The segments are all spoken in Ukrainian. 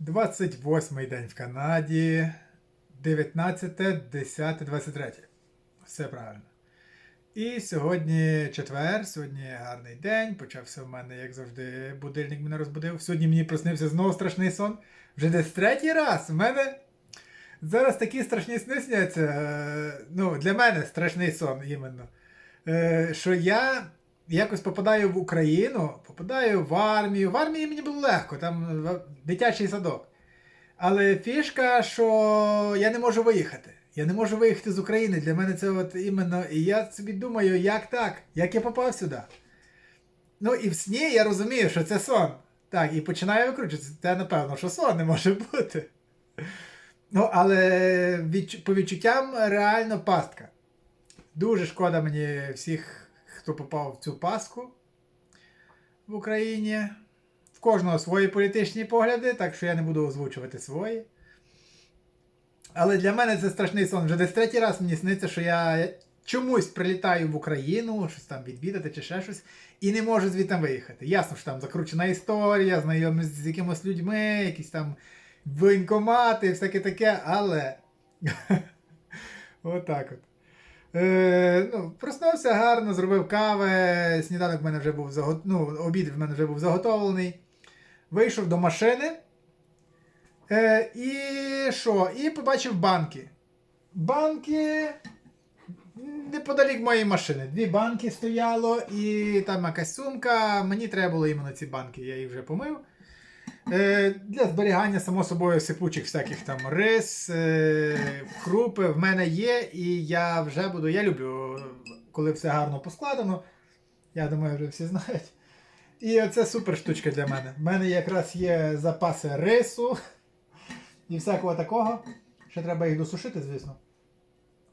28 день в Канаді. 19, 10, 23. Все правильно. І сьогодні четвер, сьогодні гарний день. Почався в мене, як завжди, будильник мене розбудив. Сьогодні мені приснився знову страшний сон. Вже десь третій раз. У мене зараз такі страшні сни сняться. е, Ну, для мене страшний сон іменно. Е, Що я якось попадаю в Україну, попадаю в армію. В армії мені було легко, там дитячий садок. Але фішка, що я не можу виїхати. Я не можу виїхати з України. Для мене це от іменно. І я собі думаю, як так? Як я попав сюди? Ну і в сні я розумію, що це сон. Так, і починаю викручуватися. Це напевно, що сон не може бути. Ну, але відч... по відчуттям реально пастка. Дуже шкода мені всіх, хто попав в цю пастку в Україні. В кожного свої політичні погляди, так що я не буду озвучувати свої. Але для мене це страшний сон. Вже десь третій раз мені сниться, що я чомусь прилітаю в Україну, щось там відвідати чи ще щось, і не можу звідти виїхати. Ясно, що там закручена історія, знайомі з якимось людьми, якісь там воєнкомати, всяке таке, але. Отак от. Е, ну, проснувся гарно, зробив кави, сніданок в мене вже був загот... ну, обід в мене вже був заготовлений. Вийшов до машини. Е, і що? І побачив банки. Банки неподалік моєї машини. Дві банки стояло, і там якась сумка. Мені треба було іменно ці банки, я їх вже помив. Е, для зберігання, само собою, сипучих всяких там рис, е, крупи в мене є, і я вже буду. Я люблю, коли все гарно поскладено. Я думаю, вже всі знають. І оце супер штучка для мене. В мене якраз є запаси рису і всякого такого. Ще треба їх досушити, звісно.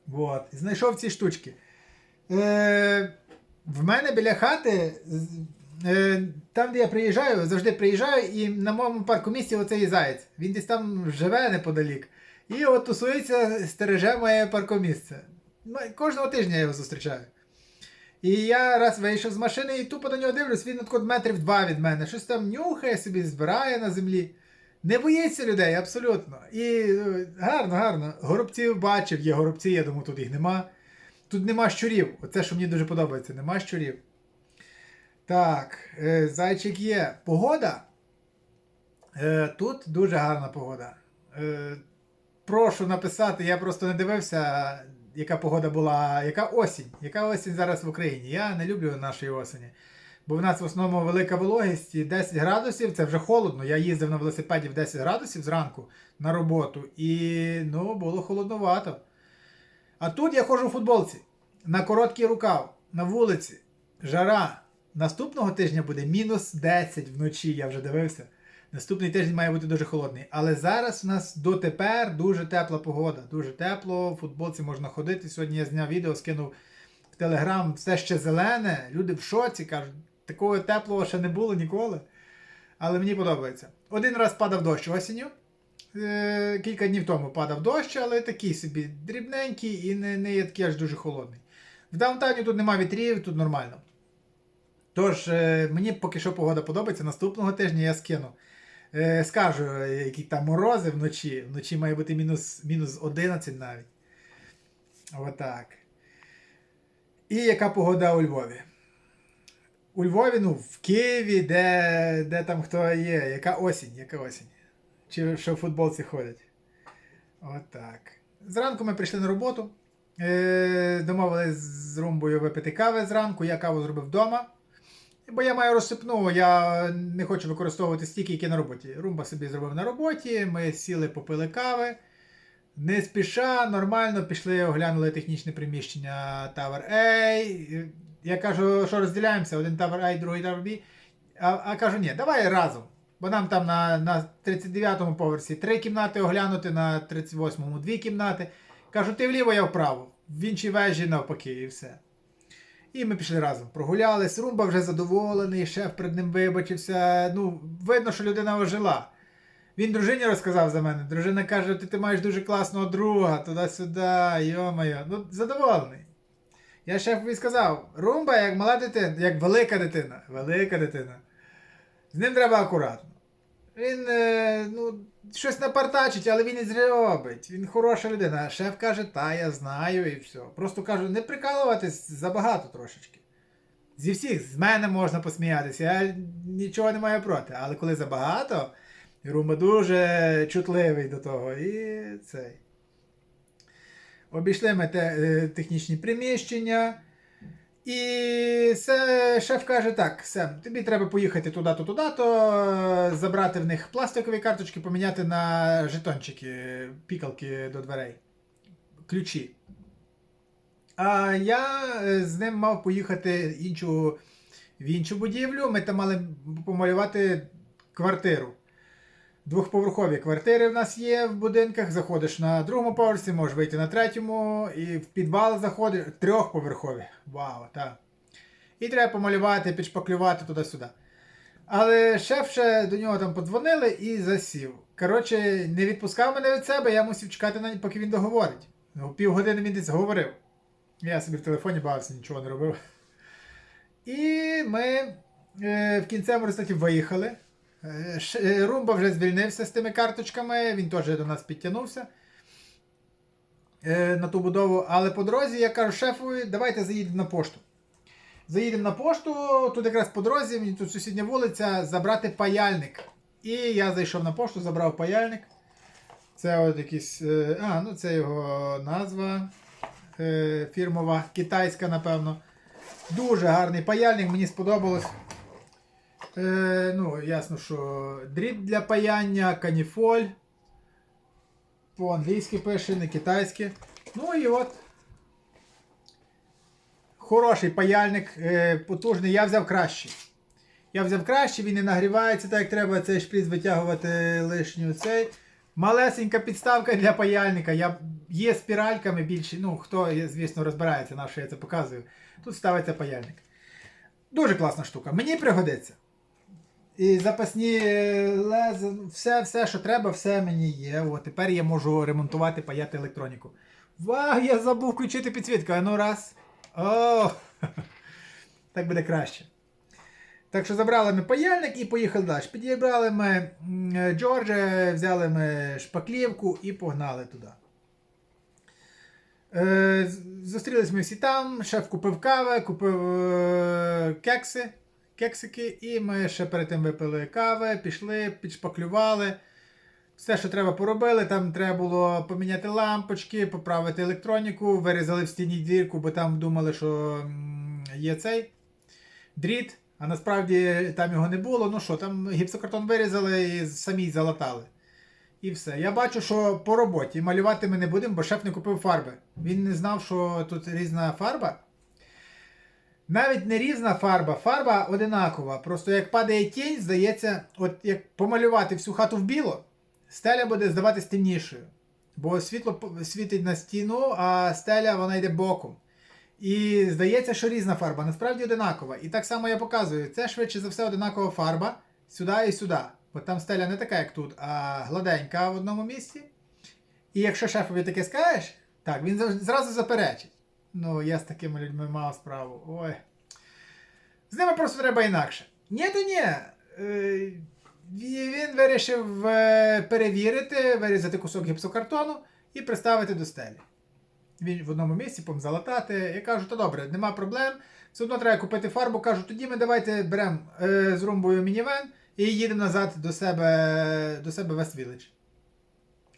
Вот. Знайшов ці штучки. Е, в мене біля хати, там, де я приїжджаю, завжди приїжджаю, і на моєму парку місці оцей заєць. Він десь там живе неподалік. І от тусується, стереже моє паркомісце. Кожного тижня я його зустрічаю. І я раз вийшов з машини і тупо до нього дивлюсь, він от метрів два від мене. Щось там нюхає собі, збирає на землі. Не боїться людей, абсолютно. І е, гарно, гарно. Горобців бачив, є горобці, я думаю, тут їх нема. Тут нема щурів. Оце, що мені дуже подобається, нема щурів. Так, е, зайчик є. Погода. Е, тут дуже гарна погода. Е, прошу написати, я просто не дивився, яка погода була, яка осінь. Яка осінь зараз в Україні. Я не люблю нашої осені. Бо в нас в основному велика вологість і 10 градусів, це вже холодно. Я їздив на велосипеді в 10 градусів зранку на роботу, і ну, було холодновато. А тут я ходжу в футболці на короткий рукав, на вулиці, жара. Наступного тижня буде мінус 10 вночі, я вже дивився. Наступний тиждень має бути дуже холодний. Але зараз у нас дотепер дуже тепла погода. Дуже тепло, в футболці можна ходити. Сьогодні я зняв відео, скинув в Телеграм, все ще зелене. Люди в шоці кажуть, такого теплого ще не було ніколи. Але мені подобається. Один раз падав дощ осінню. Е, Кілька днів тому падав дощ, але такий собі дрібненький і не, не такий аж дуже холодний. В даунтауні тут нема вітрів, тут нормально. Тож, е, мені поки що погода подобається. Наступного тижня я скину. Е, скажу, е, які там морози вночі. Вночі має бути мінус, мінус 11 навіть. Отак. І яка погода у Львові? У Львові, ну, в Києві, де, де там хто є, яка осінь, яка осінь. Чи що в футболці ходять. Отак. Зранку ми прийшли на роботу. Домовились з румбою випити кави зранку. Я каву зробив вдома. Бо я маю розсипну, я не хочу використовувати стільки, які на роботі. Румба собі зробив на роботі, ми сіли, попили кави. Не спіша, нормально, пішли, оглянули технічне приміщення Tower A. Я кажу, що розділяємося, один Tower A, другий Tower B. А, а кажу, ні, давай разом. Бо нам там на, на 39-му поверсі три кімнати оглянути, на 38-му дві кімнати. Кажу, ти вліво, я вправо. В іншій вежі навпаки, і все. І ми пішли разом. Прогулялись. Румба вже задоволений, шеф перед ним вибачився. Ну, видно, що людина ожила. Він дружині розказав за мене. Дружина каже, ти, ти маєш дуже класного друга, туди-сюди, йо-моє. Ну, задоволений. Я шефові сказав, Румба як мала дитина, як велика дитина. Велика дитина. З ним треба акуратно. Він е, ну, щось напартачить, але він і зробить. Він хороша людина. Шеф каже, та я знаю і все. Просто кажу, не прикалуватись забагато трошечки. Зі всіх, з мене можна посміятися, я нічого не маю проти. Але коли забагато, Рума дуже чутливий до того. І цей. Обійшли ми те, е, технічні приміщення. І це шеф каже: так, Сем, тобі треба поїхати туди-то, туди-то, е, забрати в них пластикові карточки, поміняти на жетончики, пікалки до дверей. Ключі. А я е, з ним мав поїхати іншу, в іншу будівлю. Ми там мали помалювати квартиру. Двохповерхові квартири в нас є в будинках. Заходиш на другому поверсі, можеш вийти на третьому, і в підвал заходиш трьохповерхові. Вау, так. І треба помалювати, підшпаклювати туди-сюди. Але шеф ще до нього там подзвонили і засів. Коротше, не відпускав мене від себе, я мусив чекати, на поки він договорить. Ну, півгодини він десь говорив. Я собі в телефоні бавився, нічого не робив. І ми е, в кінцевому результаті виїхали. Е, е, Румба вже звільнився з тими карточками, він теж до нас підтягнувся е, на ту будову. Але по дорозі я кажу шефові, давайте заїдемо на пошту. Заїдемо на пошту, тут якраз по дорозі, мені тут сусідня вулиця, забрати паяльник. І я зайшов на пошту, забрав паяльник. Це от якийсь. А, ну це його назва фірмова, китайська, напевно. Дуже гарний паяльник, мені сподобалось. Е, ну, ясно, що дріт для паяння, каніфоль. По-англійськи пише, не китайськи. Ну і от. Хороший паяльник, е, потужний. Я взяв кращий. Я взяв кращий, він не нагрівається так, як треба цей шприц витягувати лишню цей. Малесенька підставка для паяльника. Я, є спіральками більше. Ну, хто, звісно, розбирається, на що я це показую. Тут ставиться паяльник. Дуже класна штука. Мені пригодиться. І запасні е, лези, все, все, що треба, все мені є. От тепер я можу ремонтувати, паяти електроніку. Вау, я забув включити підсвітку. А ну раз. О! Так буде краще. Так що забрали ми паяльник і поїхали далі. Підібрали ми е, Джорджа, взяли ми шпаклівку і погнали туди. Е, Зустрілись ми всі там, шеф купив кави, купив кекси, кексики, і ми ще перед тим випили кави, пішли, підшпаклювали. Все, що треба, поробили. Там треба було поміняти лампочки, поправити електроніку, вирізали в стіні дірку, бо там думали, що є цей дріт, а насправді там його не було. Ну що, там гіпсокартон вирізали і самі залатали. І все. Я бачу, що по роботі малювати ми не будемо, бо шеф не купив фарби. Він не знав, що тут різна фарба. Навіть не різна фарба, фарба одинакова. Просто як падає тінь, здається, от як помалювати всю хату в біло, стеля буде здаватись темнішою. Бо світло світить на стіну, а стеля вона йде боком. І здається, що різна фарба, насправді одинакова. І так само я показую, це швидше за все одинакова фарба сюди і сюди. Бо там стеля не така, як тут, а гладенька в одному місці. І якщо шефові таке скажеш, так, він зразу заперечить. Ну, я з такими людьми мав справу. Ой. З ними просто треба інакше. Ні, то ні. Е, Він вирішив е, перевірити, вирізати кусок гіпсокартону і приставити до стелі. Він в одному місці помзалатати. Я кажу, то добре, нема проблем. Все одно треба купити фарбу. Кажу, тоді ми давайте беремо е, з румбою мінівен і їдемо назад до себе до себе в West Village.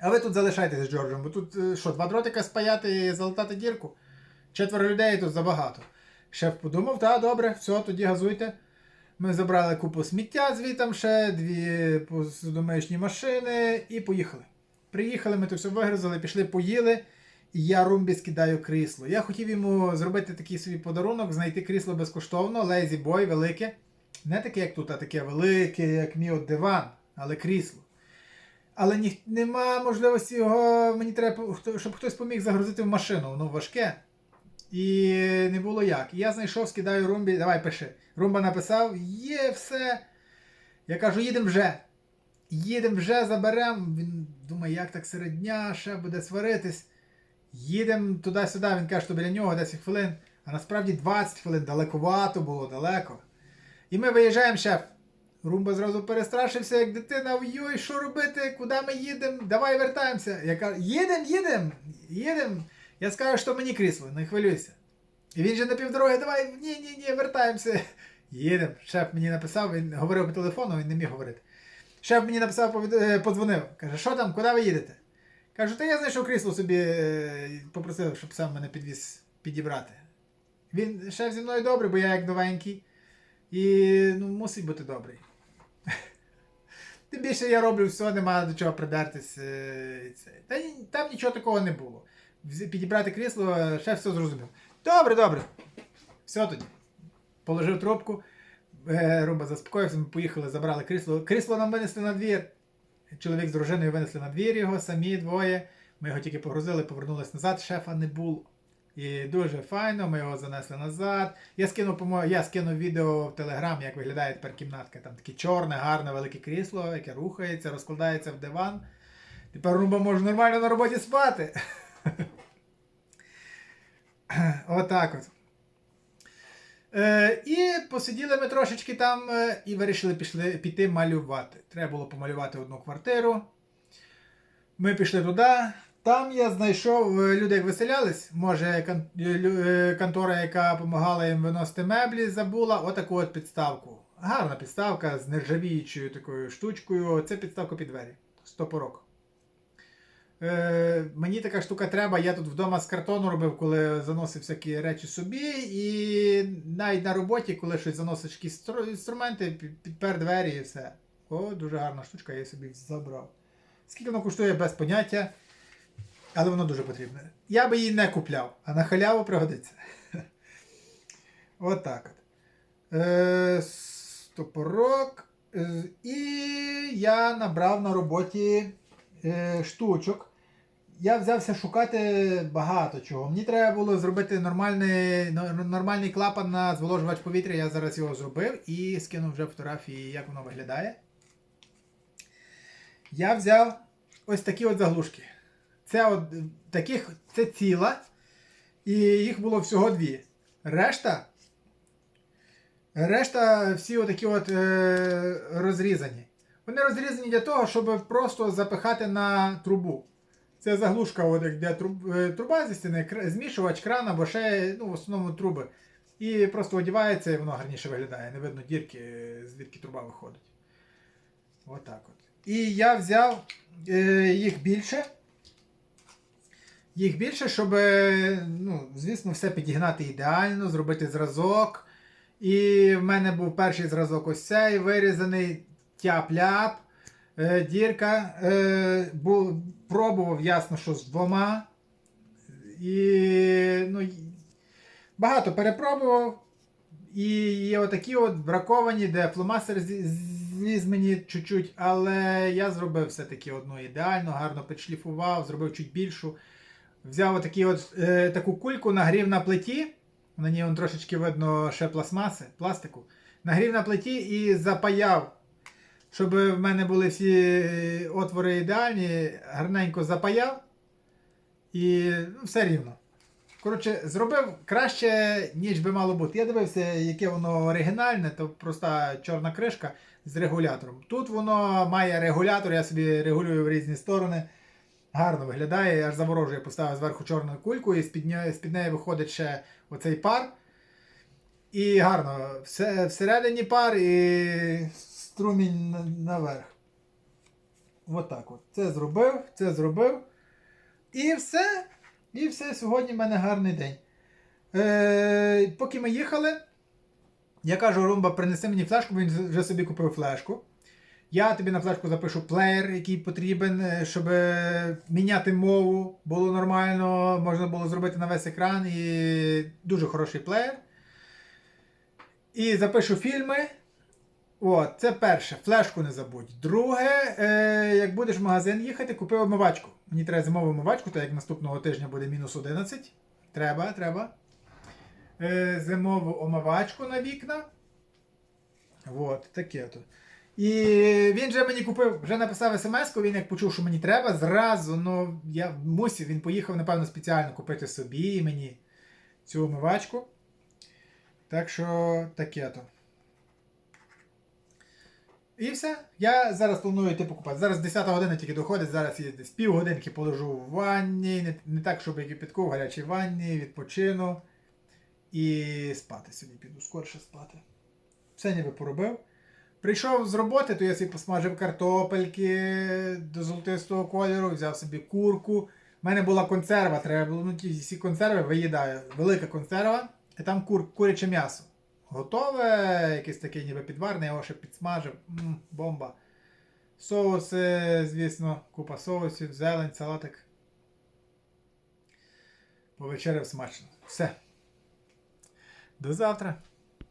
А ви тут залишайтеся з Джорджем, бо тут що, два дротика спаяти і залатати дірку? Четверо людей тут забагато. Шеф подумав, так, добре, все, тоді газуйте. Ми забрали купу сміття звітам ще, дві посудомиючні машини і поїхали. Приїхали, ми тут все вигрузили, пішли, поїли. І я Румбі скидаю крісло. Я хотів йому зробити такий собі подарунок, знайти крісло безкоштовно, Lazy Boy, велике. Не таке, як тут, а таке велике, як мій от диван, але крісло. Але ні, нема можливості його. Мені треба, щоб хтось поміг загрузити в машину, воно важке. І не було як. Я знайшов, скидаю Румбі, давай пиши. Румба написав, є все. Я кажу, їдемо вже. Їдемо вже, заберемо. Він думає, як так серед дня ще буде сваритись. Їдемо туди-сюди, він каже, що біля нього 10 хвилин, а насправді 20 хвилин далекувато було, далеко. І ми виїжджаємо, шеф. Румба зразу перестрашився, як дитина, ой, що робити, куди ми їдемо, давай вертаємося. Я кажу, їдемо, їдемо, їдемо. Я скажу, що мені крісло, не хвилюйся. І він же на півдороги, давай, ні, ні, ні, вертаємося. Їдемо. Шеф мені написав, він говорив по телефону, він не міг говорити. Шеф мені написав, е, подзвонив. Каже, що там, куди ви їдете? Кажу, та я знайшов крісло собі, е, попросив, щоб сам мене підвіз підібрати. Він шеф зі мною добрий, бо я як новенький. І ну, мусить бути добрий. Тим більше я роблю все, нема до чого придертись. е. Та там нічого такого не було. Підібрати крісло, шеф все зрозумів. Добре, добре. Все тоді. Положив трубку, е, Руба заспокоївся, ми поїхали, забрали крісло. Крісло нам винесли на двір. Чоловік з дружиною винесли на двір його, самі двоє. Ми його тільки погрузили, повернулись назад, шефа не було. І дуже файно, ми його занесли назад. Я скинув, я скинув відео в Телеграм, як виглядає тепер кімнатка. Там таке чорне, гарне, велике крісло, яке рухається, розкладається в диван. Тепер Руба може нормально на роботі спати. Отак от. Е, і посиділи ми трошечки там е, і вирішили пішли, піти малювати. Треба було помалювати одну квартиру. Ми пішли туди. Там я знайшов е, люди, як виселялись. Може, кон- е, е, контора, яка допомагала їм виносити меблі, забула отаку от підставку. Гарна підставка з нержавіючою такою штучкою. Це підставка під двері. Стопорок. Е, мені така штука треба. Я тут вдома з картону робив, коли заносив всякі речі собі. І навіть на роботі, коли щось заносиш якісь інструменти, підпер двері і все. О, дуже гарна штучка, я її собі забрав. Скільки воно коштує без поняття, але воно дуже потрібне. Я би її не купляв, а на халяву пригодиться. От так от. Е, стопорок. Е, І я набрав на роботі е, штучок. Я взявся шукати багато чого. Мені треба було зробити нормальний, нормальний клапан на зволожувач повітря. Я зараз його зробив і скинув вже фотографії, як воно виглядає. Я взяв ось такі от заглушки. Це от таких це ціла, і їх було всього дві. Решта. Решта всі отакі от е, розрізані. Вони розрізані для того, щоб просто запихати на трубу. Це заглушка, от, як де труб, труба зі стіни, змішувач, кран або ще ну, в основному труби. І просто одівається і воно гарніше виглядає. Не видно дірки, звідки труба виходить. Отак от. І я взяв е, їх більше. Їх більше, щоб, е, ну, звісно, все підігнати ідеально, зробити зразок. І в мене був перший зразок ось цей вирізаний тяп-ляп. Е, дірка. Е, бу, пробував ясно, що з двома. І ну, багато перепробував. І є отакі от браковані, де фломастер зліз мені чуть-чуть, але я зробив все-таки одну ідеально, гарно підшліфував, зробив чуть більшу. Взяв отакі от, е, таку кульку, нагрів на плиті. На ній он трошечки видно ще пластмаси, пластику. Нагрів на плиті і запаяв. Щоб в мене були всі е, отвори ідеальні, гарненько запаяв. І ну, все рівно. Коротше, зробив краще, ніж би мало бути. Я дивився, яке воно оригінальне, то проста чорна кришка з регулятором. Тут воно має регулятор, я собі регулюю в різні сторони. Гарно виглядає, я аж заворожую, поставив зверху чорну кульку, і з-під неї, з-під неї виходить ще оцей пар. І гарно. Все, всередині пар і струмінь на- наверх. Отак от. Це зробив, це зробив. І все. І все, сьогодні в мене гарний день. Е, поки ми їхали, я кажу, Румба, принеси мені флешку, бо він вже собі купив флешку. Я тобі на флешку запишу плеєр, який потрібен, е, щоб е, міняти мову було нормально, можна було зробити на весь екран і дуже хороший плеєр. І запишу фільми. От, це перше, флешку не забудь. Друге, е, як будеш в магазин їхати, купи омивачку. Мені треба зимову омивачку, так як наступного тижня буде мінус 11. Треба, треба. Е, зимову омивачку на вікна. От, таке то. І він же мені купив, вже написав смс-ку, він як почув, що мені треба, зразу, ну, я мусив, він поїхав, напевно, спеціально купити собі і мені цю омивачку. Так що таке то. І все. Я зараз планую йти покупати. Зараз 10 година тільки доходить, зараз я десь півгодинки полежу в ванні, не, не так, щоб як кипятку, в гарячій ванні, відпочину. І спати сьогодні піду, скорше спати. Все ніби поробив. Прийшов з роботи, то я собі посмажив картопельки до золотистого кольору, взяв собі курку. У мене була консерва, треба було, ну ті всі консерви виїдаю. Велика консерва, і там кур, куряче м'ясо. Готове, якесь таке ніби підварне, я його ще підсмажив. М, бомба. Соуси, звісно, купа соусів, зелень, салатик. Повечеряв смачно. Все. До завтра.